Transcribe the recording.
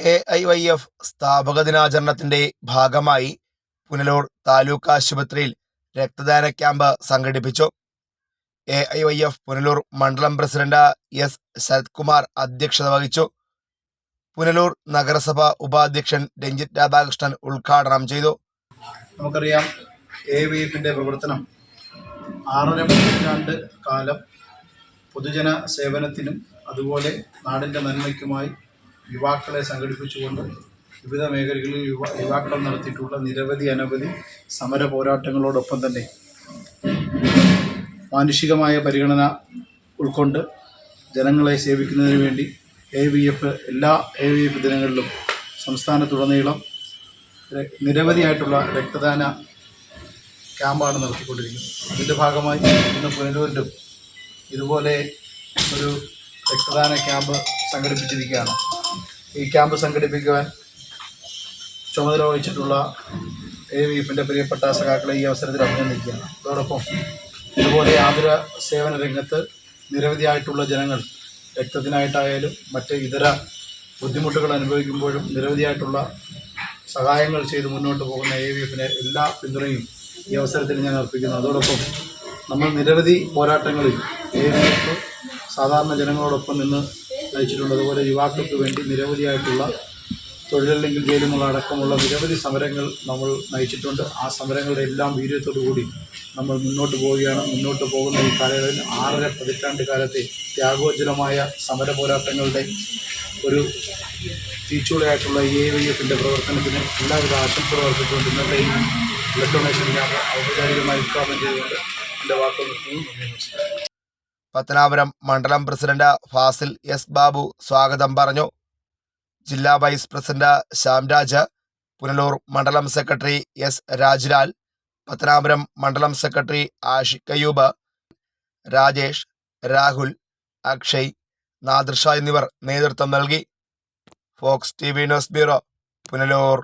A I Y F സ്ഥാപക ദിനാചരണത്തിന്റെ ഭാഗമായി പുനലൂർ താലൂക്ക് ആശുപത്രിയിൽ രക്തദാന ക്യാമ്പ് സംഘടിപ്പിച്ചു. A I Y F Punalur മണ്ഡലം പ്രസിഡന്റ് എസ് ശരത്കുമാർ അധ്യക്ഷത വഹിച്ചു. പുനലൂർ നഗരസഭ ഉപാധ്യക്ഷൻ രഞ്ജിത് രാധാകൃഷ്ണൻ ഉദ്ഘാടനം ചെയ്തു. നമുക്കറിയാം എ വി എഫിന്റെ പ്രവർത്തനം ആറര പതിറ്റാണ്ട് കാലം പൊതുജന സേവനത്തിനും അതുപോലെ നാടിന്റെ നന്മയ്ക്കുമായി യുവാക്കളെ സംഘടിപ്പിച്ചുകൊണ്ട് വിവിധ മേഖലകളിൽ യുവ യുവാക്കൾ നടത്തിയിട്ടുള്ള നിരവധി അനവധി സമര പോരാട്ടങ്ങളോടൊപ്പം തന്നെ മാനുഷികമായ പരിഗണന ഉൾക്കൊണ്ട് ജനങ്ങളെ സേവിക്കുന്നതിന് വേണ്ടി എ വി എഫ് എല്ലാ എ വി എഫ് ദിനങ്ങളിലും സംസ്ഥാനത്തുടനീളം നിരവധിയായിട്ടുള്ള രക്തദാന ക്യാമ്പാണ് നടത്തിക്കൊണ്ടിരിക്കുന്നത്. അതിന്റെ ഭാഗമായി ഇന്ന് പുനലൂരിലും ഇതുപോലെ ഒരു രക്തദാന ക്യാമ്പ് സംഘടിപ്പിച്ചിരിക്കുകയാണ്. ഈ ക്യാമ്പ് സംഘടിപ്പിക്കുവാൻ ചുമതല വഹിച്ചിട്ടുള്ള എ വി എഫിന്റെ പ്രിയപ്പെട്ട സഖാക്കളെ ഈ അവസരത്തിൽ അഭിനന്ദിക്കുകയാണ്. അതോടൊപ്പം ഇതുപോലെ ആതുര സേവന രംഗത്ത് നിരവധിയായിട്ടുള്ള ജനങ്ങൾ രക്തത്തിനായിട്ടായാലും മറ്റ് ഇതര ബുദ്ധിമുട്ടുകൾ അനുഭവിക്കുമ്പോഴും നിരവധിയായിട്ടുള്ള സഹായങ്ങൾ ചെയ്ത് മുന്നോട്ട് പോകുന്ന എ വി എഫിന് എല്ലാ പിന്തുണയും ഈ അവസരത്തിൽ ഞാൻ അർപ്പിക്കുന്നു. അതോടൊപ്പം നമ്മൾ നിരവധി പോരാട്ടങ്ങളിൽ എ വി എഫ് സാധാരണ ജനങ്ങളോടൊപ്പം നിന്ന് നയിച്ചിട്ടുണ്ട് അതുപോലെ യുവാക്കൾക്ക് വേണ്ടി നിരവധിയായിട്ടുള്ള തൊഴിലല്ലെങ്കിൽ ജയിലുമുള്ള അടക്കമുള്ള നിരവധി സമരങ്ങൾ നമ്മൾ നയിച്ചിട്ടുണ്ട്. ആ സമരങ്ങളുടെ എല്ലാം വീര്യത്തോടു കൂടി നമ്മൾ മുന്നോട്ട് പോവുകയാണ്. മുന്നോട്ട് പോകുന്ന ഈ കാലയളവിൽ ആറര പതിറ്റാണ്ട് കാലത്തെ ത്യാഗോജ്വലമായ സമര പോരാട്ടങ്ങളുടെ ഒരു തീച്ചുളയായിട്ടുള്ള എ വൈ എഫിന്റെ പ്രവർത്തനത്തിന് എല്ലാവിധ ആശംസകൾ അർപ്പിച്ചുകൊണ്ട് ഇന്നത്തെ ഇലക്ട്രോണേഷൻ ക്യാമ്പ് ഔപചാരികമായി ഉദ്ഘാടനം ചെയ്തുകൊണ്ട് എന്റെ വാക്കുകൾ നിർത്തുന്നു. നന്ദി നമസ്കാരം. പത്തനാപുരം മണ്ഡലം പ്രസിഡന്റ് ഫാസിൽ എസ് ബാബു സ്വാഗതം പറഞ്ഞു. ജില്ലാ വൈസ് പ്രസിഡന്റ് ശ്യാംരാജ് പുനലൂർ മണ്ഡലം സെക്രട്ടറി എസ് രാജ്ലാൽ പത്തനാപുരം മണ്ഡലം സെക്രട്ടറി ആഷിഖ് അയ്യൂബ് രാജേഷ് രാഹുൽ അക്ഷയ് നാദർഷ എന്നിവർ നേതൃത്വം നൽകി. Fox T V news bureau Punalur.